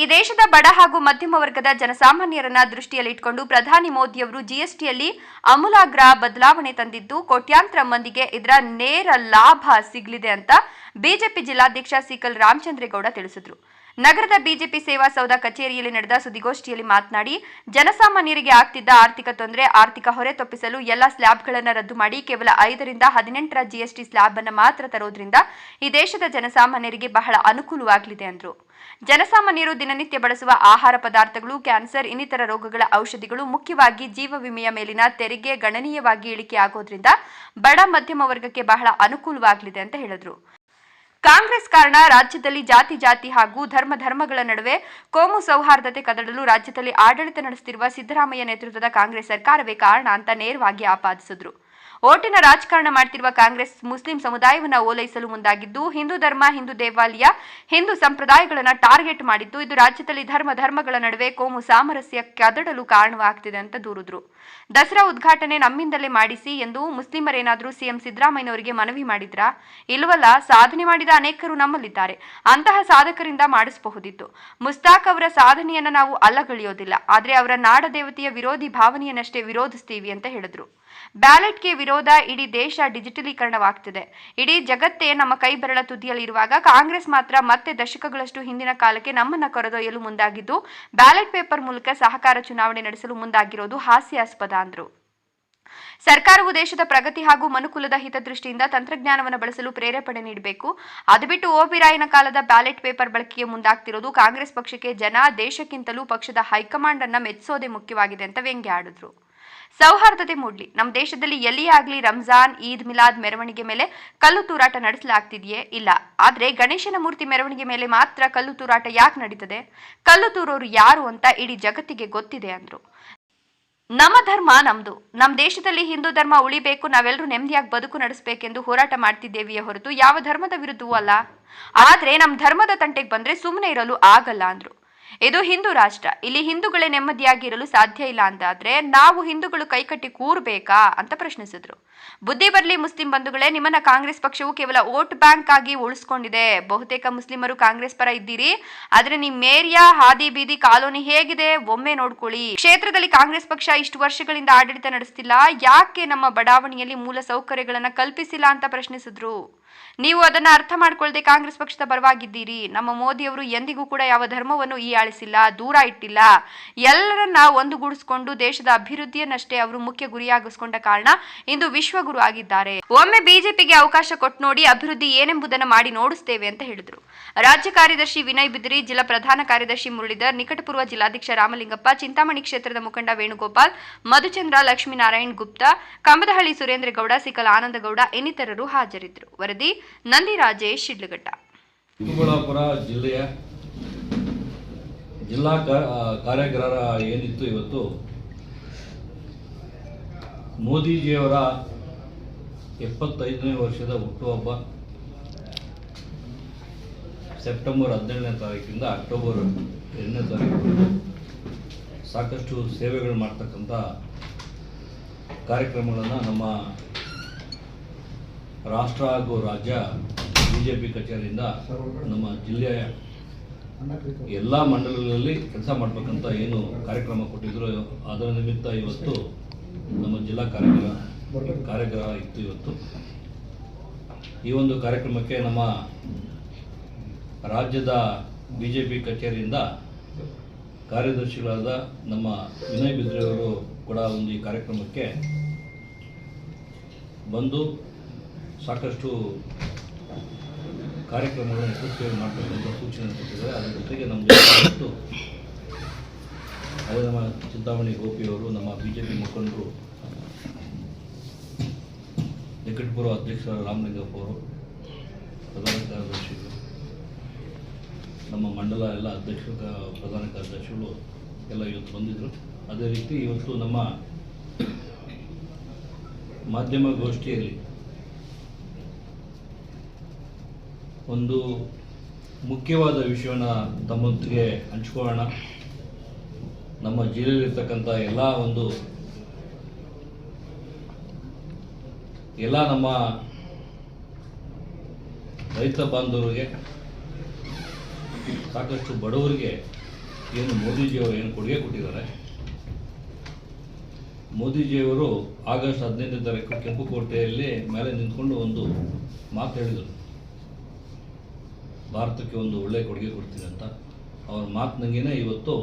ಈ ದೇಶದ ಬಡ ಹಾಗೂ ಮಧ್ಯಮ ವರ್ಗದ ಜನಸಾಮಾನ್ಯರನ್ನ ದೃಷ್ಟಿಯಲ್ಲಿಟ್ಟುಕೊಂಡು ಪ್ರಧಾನಿ ಮೋದಿಯವರು ಜಿಎಸ್ಟಿಯಲ್ಲಿ ಅಮೂಲಾಗ್ರ ಬದಲಾವಣೆ ತಂದಿದ್ದು, ಕೋಟ್ಯಾಂತರ ಮಂದಿಗೆ ಇದರ ನೇರ ಲಾಭ ಸಿಗಲಿದೆ ಅಂತ ಬಿಜೆಪಿ ಜಿಲ್ಲಾಧ್ಯಕ್ಷ ಸಿಕಲ್ ರಾಮಚಂದ್ರೇಗೌಡ ತಿಳಿಸಿದರು. ನಗರದ ಬಿಜೆಪಿ ಸೇವಾ ಸೌಧ ಕಚೇರಿಯಲ್ಲಿ ನಡೆದ ಸುದ್ದಿಗೋಷ್ಠಿಯಲ್ಲಿ ಮಾತನಾಡಿ, ಜನಸಾಮಾನ್ಯರಿಗೆ ಆಗ್ತಿದ್ದ ಆರ್ಥಿಕ ತೊಂದರೆ, ಆರ್ಥಿಕ ಹೊರೆ ತಪ್ಪಿಸಲು ಎಲ್ಲ ಸ್ಲ್ಯಾಬ್ಗಳನ್ನು ರದ್ದು ಮಾಡಿ ಕೇವಲ ಐದರಿಂದ ಹದಿನೆಂಟರ ಜಿಎಸ್ಟಿ ಸ್ಲ್ಯಾಬ್ ಅನ್ನು ಮಾತ್ರ ತರೋದ್ರಿಂದ ಈ ದೇಶದ ಜನಸಾಮಾನ್ಯರಿಗೆ ಬಹಳ ಅನುಕೂಲವಾಗಲಿದೆ ಎಂದರು ಜನಸಾಮಾನ್ಯರು ದಿನನಿತ್ಯ ಬಳಸುವ ಆಹಾರ ಪದಾರ್ಥಗಳು, ಕ್ಯಾನ್ಸರ್, ಇನ್ನಿತರ ರೋಗಗಳ ಔಷಧಿಗಳು ಮುಖ್ಯವಾಗಿ ಜೀವ ವಿಮೆಯ ಮೇಲಿನ ತೆರಿಗೆ ಗಣನೀಯವಾಗಿ ಇಳಿಕೆ ಆಗೋದ್ರಿಂದ ಬಡ ಮಧ್ಯಮ ವರ್ಗಕ್ಕೆ ಬಹಳ ಅನುಕೂಲವಾಗಲಿದೆ ಅಂತ ಹೇಳಿದ್ರು. ಕಾಂಗ್ರೆಸ್ ಕಾರಣ ರಾಜ್ಯದಲ್ಲಿ ಜಾತಿ ಜಾತಿ ಹಾಗೂ ಧರ್ಮ, ಧರ್ಮಗಳ ನಡುವೆ ಕೋಮು ಸೌಹಾರ್ದತೆ ಕದಡಲು ರಾಜ್ಯದಲ್ಲಿ ಆಡಳಿತ ನಡೆಸುತ್ತಿರುವ ಸಿದ್ದರಾಮಯ್ಯ ನೇತೃತ್ವದ ಕಾಂಗ್ರೆಸ್ ಸರ್ಕಾರವೇ ಕಾರಣ ಅಂತ ನೇರವಾಗಿ ಆಪಾದಿಸಿದ್ರು. ಓಟಿನ ರಾಜಕಾರಣ ಮಾಡ್ತಿರುವ ಕಾಂಗ್ರೆಸ್ ಮುಸ್ಲಿಂ ಸಮುದಾಯವನ್ನ ಓಲೈಸಲು ಮುಂದಾಗಿದ್ದು, ಹಿಂದೂ ಧರ್ಮ, ಹಿಂದೂ ದೇವಾಲಯ, ಹಿಂದೂ ಸಂಪ್ರದಾಯಗಳನ್ನ ಟಾರ್ಗೆಟ್ ಮಾಡಿದ್ದು, ಇದು ರಾಜ್ಯದಲ್ಲಿ ಧರ್ಮ, ಧರ್ಮಗಳ ನಡುವೆ ಕೋಮು ಸಾಮರಸ್ಯ ಕದಡಲು ಕಾರಣವಾಗ್ತಿದೆ ಅಂತ ದೂರಿದ್ರು. ದಸರಾ ಉದ್ಘಾಟನೆ ನಮ್ಮಿಂದಲೇ ಮಾಡಿಸಿ ಎಂದು ಮುಸ್ಲಿಮರೇನಾದರೂ ಸಿಎಂ ಸಿದ್ದರಾಮಯ್ಯನವರಿಗೆ ಮನವಿ ಮಾಡಿದ್ರ? ಇಲ್ವಲ್ಲ, ಸಾಧನೆ ಮಾಡಿದ ಅನೇಕರು ನಮ್ಮಲ್ಲಿದ್ದಾರೆ. ಅಂತಹ ಸಾಧಕರಿಂದ ಮಾಡಿಸಬಹುದಿತ್ತು. ಮುಸ್ತಾಕ್ ಅವರ ಸಾಧನೆಯನ್ನ ನಾವು ಅಲ್ಲಗಳೆಯೋದಿಲ್ಲ. ಆದರೆ ಅವರ ನಾಡ ದೇವತೆಯ ವಿರೋಧಿ ಭಾವನೆಯನ್ನಷ್ಟೇ ವಿರೋಧಿಸ್ತೀವಿ ಅಂತ ಹೇಳಿದ್ರು. ಬ್ಯಾಲೆಟ್ಗೆ ವಿರೋಧ ಇಡೀ ದೇಶ ಡಿಜಿಟಲೀಕರಣವಾಗ್ತಿದೆ. ಇಡೀ ಜಗತ್ತೇ ನಮ್ಮ ಕೈ ಬೆರಳ ತುದಿಯಲ್ಲಿರುವಾಗ ಕಾಂಗ್ರೆಸ್ ಮಾತ್ರ ಮತ್ತೆ ದಶಕಗಳಷ್ಟು ಹಿಂದಿನ ಕಾಲಕ್ಕೆ ನಮ್ಮನ್ನ ಕರೆದೊಯ್ಯಲು ಮುಂದಾಗಿದ್ದು, ಬ್ಯಾಲೆಟ್ ಪೇಪರ್ ಮೂಲಕ ಸಹಕಾರ ಚುನಾವಣೆ ನಡೆಸಲು ಮುಂದಾಗಿರೋದು ಹಾಸ್ಯಾಸ್ಪದ ಅಂದ್ರು. ಸರ್ಕಾರವು ದೇಶದ ಪ್ರಗತಿ ಹಾಗೂ ಮನುಕುಲದ ಹಿತದೃಷ್ಟಿಯಿಂದ ತಂತ್ರಜ್ಞಾನವನ್ನು ಬಳಸಲು ಪ್ರೇರೇಪಣೆ ನೀಡಬೇಕು. ಅದು ಬಿಟ್ಟು ಓಬಿರಾಯನ ಕಾಲದ ಬ್ಯಾಲೆಟ್ ಪೇಪರ್ ಬಳಕೆಗೆ ಮುಂದಾಗ್ತಿರೋದು ಕಾಂಗ್ರೆಸ್ ಪಕ್ಷಕ್ಕೆ ಜನ ದೇಶಕ್ಕಿಂತಲೂ ಪಕ್ಷದ ಹೈಕಮಾಂಡ್ ಅನ್ನ ಮೆಚ್ಚಿಸೋದೇ ಮುಖ್ಯವಾಗಿದೆ ಅಂತ ವ್ಯಂಗ್ಯ ಆಡಿದ್ರು. ಸೌಹಾರ್ದತೆ ಮೂಡ್ಲಿ. ನಮ್ಮ ದೇಶದಲ್ಲಿ ಎಲ್ಲಿಯೇ ಆಗಲಿ ರಂಜಾನ್, ಈದ್ ಮಿಲಾದ್ ಮೆರವಣಿಗೆ ಮೇಲೆ ಕಲ್ಲು ತೂರಾಟ ನಡೆಸಲಾಗ್ತಿದೆಯೇ ಇಲ್ಲ. ಆದ್ರೆ ಗಣೇಶನ ಮೂರ್ತಿ ಮೆರವಣಿಗೆ ಮೇಲೆ ಮಾತ್ರ ಕಲ್ಲು ತೂರಾಟ ಯಾಕೆ ನಡೀತದೆ? ಕಲ್ಲು ತೂರೋರು ಯಾರು ಅಂತ ಇಡೀ ಜಗತ್ತಿಗೆ ಗೊತ್ತಿದೆ ಅಂದ್ರು. ನಮ್ಮ ಧರ್ಮ ನಮ್ದು. ನಮ್ಮ ದೇಶದಲ್ಲಿ ಹಿಂದೂ ಧರ್ಮ ಉಳಿಬೇಕು ನಾವೆಲ್ಲರೂ ನೆಮ್ಮದಿಯಾಗಿ ಬದುಕು ನಡೆಸಬೇಕೆಂದು ಹೋರಾಟ ಮಾಡ್ತಿದ್ದೇವೆಯೇ ಹೊರತು ಯಾವ ಧರ್ಮದ ವಿರುದ್ಧವೂ ಅಲ್ಲ. ಆದ್ರೆ ನಮ್ಮ ಧರ್ಮದ ತಂಟೆಗೆ ಬಂದ್ರೆ ಸುಮ್ಮನೆ ಇರಲು ಆಗಲ್ಲ ಅಂದ್ರು. ಇದು ಹಿಂದೂ ರಾಷ್ಟ್ರ. ಇಲ್ಲಿ ಹಿಂದೂಗಳೇ ನೆಮ್ಮದಿಯಾಗಿರಲು ಸಾಧ್ಯ ಇಲ್ಲ ಅಂತಾದ್ರೆ ನಾವು ಹಿಂದೂಗಳು ಕೈಕಟ್ಟಿ ಕೂರ್ಬೇಕಾ ಅಂತ ಪ್ರಶ್ನಿಸಿದ್ರು. ಬುದ್ಧಿ ಬರ್ಲಿ ಮುಸ್ಲಿಂ ಬಂಧುಗಳೇ, ನಿಮ್ಮನ್ನ ಕಾಂಗ್ರೆಸ್ ಪಕ್ಷವು ಕೇವಲ ವೋಟ್ ಬ್ಯಾಂಕ್ ಆಗಿ ಉಳಿಸ್ಕೊಂಡಿದೆ. ಬಹುತೇಕ ಮುಸ್ಲಿಮರು ಕಾಂಗ್ರೆಸ್ ಪರ ಇದ್ದೀರಿ. ಆದ್ರೆ ನಿಮ್ ಏರಿಯಾ, ಹಾದಿ, ಬೀದಿ, ಕಾಲೋನಿ ಹೇಗಿದೆ? ಒಮ್ಮೆ ನೋಡ್ಕೊಳ್ಳಿ. ಕ್ಷೇತ್ರದಲ್ಲಿ ಕಾಂಗ್ರೆಸ್ ಪಕ್ಷ ಇಷ್ಟು ವರ್ಷಗಳಿಂದ ಆಡಳಿತ ನಡೆಸ್ತಿಲ್ಲ. ಯಾಕೆ ನಮ್ಮ ಬಡಾವಣೆಯಲ್ಲಿ ಮೂಲ ಸೌಕರ್ಯಗಳನ್ನ ಕಲ್ಪಿಸಿಲ್ಲ ಅಂತ ಪ್ರಶ್ನಿಸಿದ್ರು. ನೀವು ಅದನ್ನ ಅರ್ಥ ಮಾಡ್ಕೊಳ್ಳದೆ ಕಾಂಗ್ರೆಸ್ ಪಕ್ಷದ ಪರವಾಗಿದ್ದೀರಿ. ನಮ್ಮ ಮೋದಿಯವರು ಎಂದಿಗೂ ಕೂಡ ಯಾವ ಧರ್ಮವನ್ನು ಈ ಆಳಿಸಿಲ್ಲ ದೂರ ಇಟ್ಟಿಲ್ಲ. ಎಲ್ಲರನ್ನ ಒಂದುಗೂಡಿಸಿಕೊಂಡು ದೇಶದ ಅಭಿವೃದ್ಧಿಯನ್ನಷ್ಟೇ ಅವರು ಮುಖ್ಯ ಗುರಿಯಾಗಿಸಿಕೊಂಡ ಕಾರಣ ಇಂದು ವಿಶ್ವಗುರು ಆಗಿದ್ದಾರೆ. ಒಮ್ಮೆ ಬಿಜೆಪಿಗೆ ಅವಕಾಶ ಕೊಟ್ಟು ನೋಡಿ ಅಭಿವೃದ್ಧಿ ಏನೆಂಬುದನ್ನು ಮಾಡಿ ನೋಡಿಸ್ತೇವೆ ಅಂತ ಹೇಳಿದರು. ರಾಜ್ಯ ಕಾರ್ಯದರ್ಶಿ ವಿನಯ್ ಬಿದ್ರಿ, ಜಿಲ್ಲಾ ಪ್ರಧಾನ ಕಾರ್ಯದರ್ಶಿ ಮುರಳೀಧರ್, ನಿಕಟಪೂರ್ವ ಜಿಲ್ಲಾಧ್ಯಕ್ಷ ರಾಮಲಿಂಗಪ್ಪ, ಚಿಂತಾಮಣಿ ಕ್ಷೇತ್ರದ ಮುಖಂಡ ವೇಣುಗೋಪಾಲ್, ಮಧುಚಂದ್ರ ಲಕ್ಷ್ಮೀನಾರಾಯಣ್ ಗುಪ್ತಾ, ಕಂಬದಹಳ್ಳಿ ಸುರೇಂದ್ರಗೌಡ, ಸಿಕಲ್ ಆನಂದಗೌಡ ಇನ್ನಿತರರು ಹಾಜರಿದ್ದರು. ವರದಿ ನಂದಿರಾಜೇಶ್ ಶಿಡ್ಲಘಟ್ಟ. ಚಿಕ್ಕಬಳ್ಳಾಪುರ ಜಿಲ್ಲೆಯ ಜಿಲ್ಲಾ ಕಾರ್ಯಾಗಾರ ಏನಿತ್ತು ಇವತ್ತು? ಮೋದಿಜಿಯವರ ಎಪ್ಪತ್ತೈದನೇ ವರ್ಷದ ಹುಟ್ಟುಹಬ್ಬ, ಸೆಪ್ಟೆಂಬರ್ ಹದಿನೇಳನೇ ತಾರೀಕಿಂದ ಅಕ್ಟೋಬರ್ ಎರಡನೇ ತಾರೀಕು. ಸಾಕಷ್ಟು ಸೇವೆಗಳು ಮಾಡ್ತಕ್ಕಂಥ ಕಾರ್ಯಕ್ರಮಗಳನ್ನು ನಮ್ಮ ರಾಷ್ಟ್ರ ಹಾಗೂ ರಾಜ್ಯ ಬಿ ಜೆ ಪಿ ಕಚೇರಿಯಿಂದ ನಮ್ಮ ಜಿಲ್ಲೆಯ ಎಲ್ಲ ಮಂಡಲಗಳಲ್ಲಿ ಕೆಲಸ ಮಾಡಬೇಕಂತ ಏನು ಕಾರ್ಯಕ್ರಮ ಕೊಟ್ಟಿದ್ರು, ಅದರ ನಿಮಿತ್ತ ಇವತ್ತು ನಮ್ಮ ಜಿಲ್ಲಾ ಕಾರ್ಯಗ್ರಹ ಕಾರ್ಯಾಗಾರ ಇತ್ತು ಇವತ್ತು. ಈ ಒಂದು ಕಾರ್ಯಕ್ರಮಕ್ಕೆ ನಮ್ಮ ರಾಜ್ಯದ ಬಿ ಜೆ ಪಿ ಕಚೇರಿಯಿಂದ ಕಾರ್ಯದರ್ಶಿಗಳಾದ ನಮ್ಮ ವಿನಯ್ ಬಿದ್ರೆ ಅವರು ಕೂಡ ಒಂದು ಈ ಕಾರ್ಯಕ್ರಮಕ್ಕೆ ಬಂದು ಸಾಕಷ್ಟು ಕಾರ್ಯಕ್ರಮಗಳನ್ನು ಯಶಸ್ವಿಯಾಗಿ ಮಾಡ್ತಕ್ಕಂಥ ಸೂಚನೆ ಕೊಟ್ಟಿದ್ದಾರೆ. ಅದರ ನಮ್ಮ ನಮ್ಮದು ಅದೇ ನಮ್ಮ ಚಿಂತಾಮಣಿ ಗೋಪಿಯವರು ನಮ್ಮ ಬಿ ಜೆ ಪಿ ಮುಖಂಡರು ನಿಕಟಪುರ ಅಧ್ಯಕ್ಷ ರಾಮಲಿಂಗಪ್ಪ ಅವರು, ಪ್ರಧಾನ ಕಾರ್ಯದರ್ಶಿಗಳು ನಮ್ಮ ಮಂಡಲ ಎಲ್ಲ ಅಧ್ಯಕ್ಷ, ಪ್ರಧಾನ ಕಾರ್ಯದರ್ಶಿಗಳು ಎಲ್ಲ ಇವತ್ತು ಬಂದಿದ್ದರು ಅದೇ ರೀತಿ ಇವತ್ತು ನಮ್ಮ ಮಾಧ್ಯಮ ಗೋಷ್ಠಿಯಲ್ಲಿ ಒಂದು ಮುಖ್ಯವಾದ ವಿಷಯವನ್ನು ತಮ್ಮೊಂದಿಗೆ ಹಂಚ್ಕೊಳ್ಳೋಣ. ನಮ್ಮ ಜಿಲ್ಲೆಯಲ್ಲಿರ್ತಕ್ಕಂಥ ಎಲ್ಲ ಒಂದು ಎಲ್ಲ ನಮ್ಮ ರೈತ ಬಾಂಧವರಿಗೆ, ಸಾಕಷ್ಟು ಬಡವರಿಗೆ ಏನು ಮೋದಿಜಿಯವರು ಏನು ಕೊಡುಗೆ ಕೊಟ್ಟಿದ್ದಾರೆ. ಮೋದಿಜಿಯವರು ಆಗಸ್ಟ್ ಹದಿನೈದನೇ ತಾರೀಕು ಕೆಂಪುಕೋಟೆಯಲ್ಲಿ ಮೇಲೆ ನಿಂತ್ಕೊಂಡು ಒಂದು ಮಾತು ಹೇಳಿದರು. ಭಾರತಕ್ಕೆ ಒಂದು ಒಳ್ಳೆಯ ಕೊಡುಗೆ ಕೊಡ್ತೀನಿ ಅಂತ. ಅವ್ರ ಮಾತಿನಂಗೆನೇ ಇವತ್ತು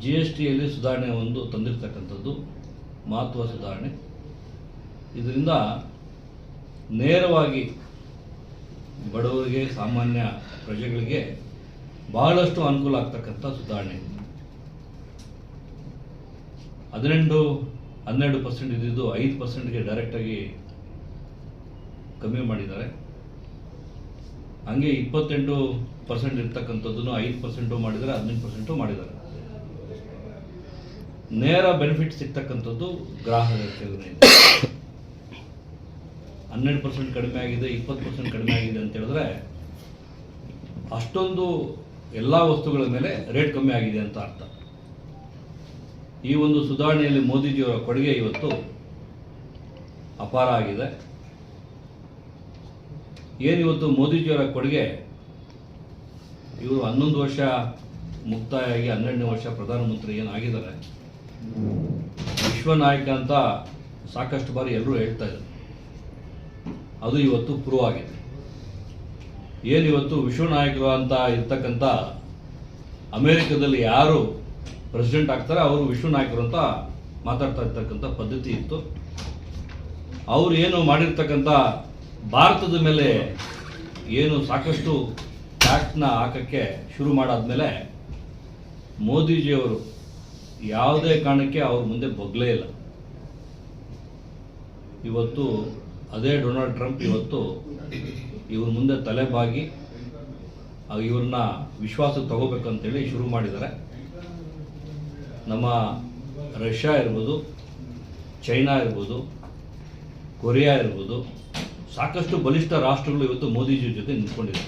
ಜಿ ಎಸ್ ಟಿಯಲ್ಲಿ ಸುಧಾರಣೆ ಒಂದು ತಂದಿರತಕ್ಕಂಥದ್ದು, ಮಹತ್ವ ಸುಧಾರಣೆ. ಇದರಿಂದ ನೇರವಾಗಿ ಬಡವರಿಗೆ, ಸಾಮಾನ್ಯ ಪ್ರಜೆಗಳಿಗೆ ಬಹಳಷ್ಟು ಅನುಕೂಲ ಆಗ್ತಕ್ಕಂಥ ಸುಧಾರಣೆ. ಹದಿನೆಂಟು, ಹನ್ನೆರಡು ಪರ್ಸೆಂಟ್ ಇದ್ದಿದ್ದು ಐದು ಪರ್ಸೆಂಟ್ಗೆ ಡೈರೆಕ್ಟಾಗಿ ಕಮ್ಮಿ ಮಾಡಿದ್ದಾರೆ. ಹಂಗೆ ಇಪ್ಪತ್ತೆಂಟು ಪರ್ಸೆಂಟ್ ಇರ್ತಕ್ಕಂಥದ್ದನ್ನು ಐದು ಪರ್ಸೆಂಟು ಮಾಡಿದರೆ ಹದಿನೆಂಟು ಪರ್ಸೆಂಟು ಮಾಡಿದ್ದಾರೆ. ನೇರ ಬೆನಿಫಿಟ್ ಸಿಗ್ತಕ್ಕಂಥದ್ದು ಗ್ರಾಹಕರಿಗೆ ಹನ್ನೆರಡು ಪರ್ಸೆಂಟ್ ಕಡಿಮೆ ಆಗಿದೆ, ಇಪ್ಪತ್ತು ಪರ್ಸೆಂಟ್ ಕಡಿಮೆ ಆಗಿದೆ ಅಂತ ಹೇಳಿದ್ರೆ ಅಷ್ಟೊಂದು ಎಲ್ಲ ವಸ್ತುಗಳ ಮೇಲೆ ರೇಟ್ ಕಮ್ಮಿ ಆಗಿದೆ ಅಂತ ಅರ್ಥ. ಈ ಒಂದು ಸುಧಾರಣೆಯಲ್ಲಿ ಮೋದಿಜಿಯವರ ಕೊಡುಗೆ ಇವತ್ತು ಅಪಾರ ಆಗಿದೆ. ಏನಿವತ್ತು ಮೋದಿಜಿಯವರ ಕೊಡುಗೆ? ಇವರು ಹನ್ನೊಂದು ವರ್ಷ ಮುಕ್ತಾಯ ಆಗಿ ಹನ್ನೆರಡನೇ ವರ್ಷ ಪ್ರಧಾನಮಂತ್ರಿ ಏನಾಗಿದ್ದಾರೆ ವಿಶ್ವ ನಾಯಕ ಅಂತ ಸಾಕಷ್ಟು ಬಾರಿ ಎಲ್ಲರೂ ಹೇಳ್ತಾ ಇದ್ದಾರೆ. ಅದು ಇವತ್ತು ಪ್ರೂವ್ ಆಗಿದೆ. ಏನಿವತ್ತು ವಿಶ್ವ ನಾಯಕರು ಅಂತ ಇರ್ತಕ್ಕಂಥ ಅಮೇರಿಕದಲ್ಲಿ ಯಾರು ಪ್ರೆಸಿಡೆಂಟ್ ಆಗ್ತಾರೆ ಅವರು ವಿಶ್ವ ನಾಯಕರು ಅಂತ ಮಾತಾಡ್ತಾ ಇರ್ತಕ್ಕಂಥ ಪದ್ಧತಿ ಇತ್ತು. ಅವರು ಏನು ಮಾಡಿರ್ತಕ್ಕಂಥ ಭಾರತದ ಮೇಲೆ ಏನು ಸಾಕಷ್ಟು ಟ್ಯಾಕ್ಸ್ನ ಹಾಕೋಕ್ಕೆ ಶುರು ಮಾಡಾದ್ಮೇಲೆ ಮೋದಿಜಿಯವರು ಯಾವುದೇ ಕಾರಣಕ್ಕೆ ಅವ್ರ ಮುಂದೆ ಬಗ್ಲೇ ಇಲ್ಲ. ಇವತ್ತು ಅದೇ ಡೊನಾಲ್ಡ್ ಟ್ರಂಪ್ ಇವತ್ತು ಇವ್ರ ಮುಂದೆ ತಲೆಬಾಗಿ ಬಾಗಿ ಇವ್ರನ್ನ ವಿಶ್ವಾಸಕ್ಕೆ ತಗೋಬೇಕಂತೇಳಿ ಶುರು ಮಾಡಿದ್ದಾರೆ. ನಮ್ಮ ರಷ್ಯಾ ಇರ್ಬೋದು, ಚೈನಾ ಇರ್ಬೋದು, ಕೊರಿಯಾ ಇರ್ಬೋದು ಸಾಕಷ್ಟು ಬಲಿಷ್ಠ ರಾಷ್ಟ್ರಗಳು ಇವತ್ತು ಮೋದಿಜಿ ಜೊತೆ ನಿಂತ್ಕೊಂಡಿದೆ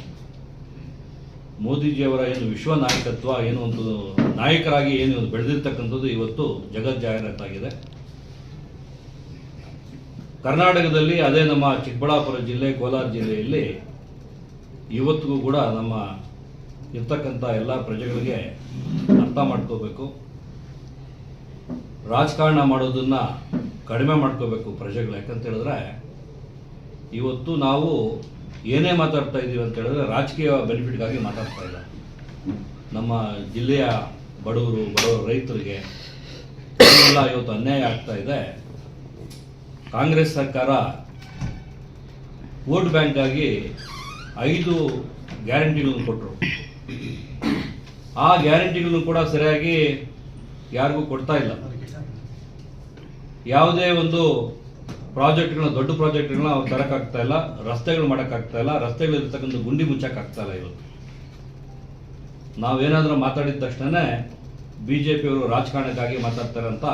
ಮೋದಿಜಿಯವರ ಏನು ವಿಶ್ವ ನಾಯಕತ್ವ, ಏನು ಒಂದು ನಾಯಕರಾಗಿ ಏನು ಬೆಳೆದಿರ್ತಕ್ಕಂಥದ್ದು ಇವತ್ತು ಜಗತ್ ಜಾಹೀರಾತಾಗಿದೆ ಕರ್ನಾಟಕದಲ್ಲಿ ಅದೇ ನಮ್ಮ ಚಿಕ್ಕಬಳ್ಳಾಪುರ ಜಿಲ್ಲೆ, ಕೋಲಾರ ಜಿಲ್ಲೆಯಲ್ಲಿ ಇವತ್ತಿಗೂ ಕೂಡ ನಮ್ಮ ಇರ್ತಕ್ಕಂಥ ಎಲ್ಲ ಪ್ರಜೆಗಳಿಗೆ ಅರ್ಥ ಮಾಡ್ಕೋಬೇಕು. ರಾಜಕಾರಣ ಮಾಡೋದನ್ನು ಕಡಿಮೆ ಮಾಡ್ಕೋಬೇಕು ಪ್ರಜೆಗಳು. ಯಾಕಂತ ಹೇಳಿದ್ರೆ ಇವತ್ತು ನಾವು ಏನೇ ಮಾತಾಡ್ತಾ ಇದ್ದೀವಿ ಅಂತ ಹೇಳಿದ್ರೆ ರಾಜಕೀಯ ಬೆನಿಫಿಟ್ಗಾಗಿ ಮಾತಾಡ್ತಾ ಇಲ್ಲ. ನಮ್ಮ ಜಿಲ್ಲೆಯ ಬಡವರು ಬಡವರು ರೈತರಿಗೆ ಎಲ್ಲ ಇವತ್ತು ಅನ್ಯಾಯ ಆಗ್ತಾ ಇದೆ, ಕಾಂಗ್ರೆಸ್ ಸರ್ಕಾರ ವೋಟ್ ಬ್ಯಾಂಕ್ ಆಗಿ ಐದು ಗ್ಯಾರಂಟಿಗಳನ್ನು ಕೊಟ್ಟರು ಆ ಗ್ಯಾರಂಟಿಗಳನ್ನು ಕೂಡ ಸರಿಯಾಗಿ ಯಾರಿಗೂ ಕೊಡ್ತಾ ಇಲ್ಲ. ಯಾವುದೇ ಒಂದು ಪ್ರಾಜೆಕ್ಟ್ಗಳನ್ನ, ದೊಡ್ಡ ಪ್ರಾಜೆಕ್ಟ್ಗಳನ್ನ ಅವ್ರು ತರಕಾಗ್ತಾ ಇಲ್ಲ. ರಸ್ತೆಗಳು ಮಾಡೋಕ್ಕಾಗ್ತಾ ಇಲ್ಲ. ರಸ್ತೆಗಳಿರ್ತಕ್ಕಂಥ ಗುಂಡಿ ಮುಚ್ಚಕ್ಕಾಗ್ತಾ ಇಲ್ಲ ಇವತ್ತು. ನಾವೇನಾದರೂ ಮಾತಾಡಿದ ತಕ್ಷಣನೇ ಬಿ ಜೆ ಪಿಯವರು ರಾಜಕಾರಣಕ್ಕಾಗಿ ಮಾತಾಡ್ತಾರೆ ಅಂತ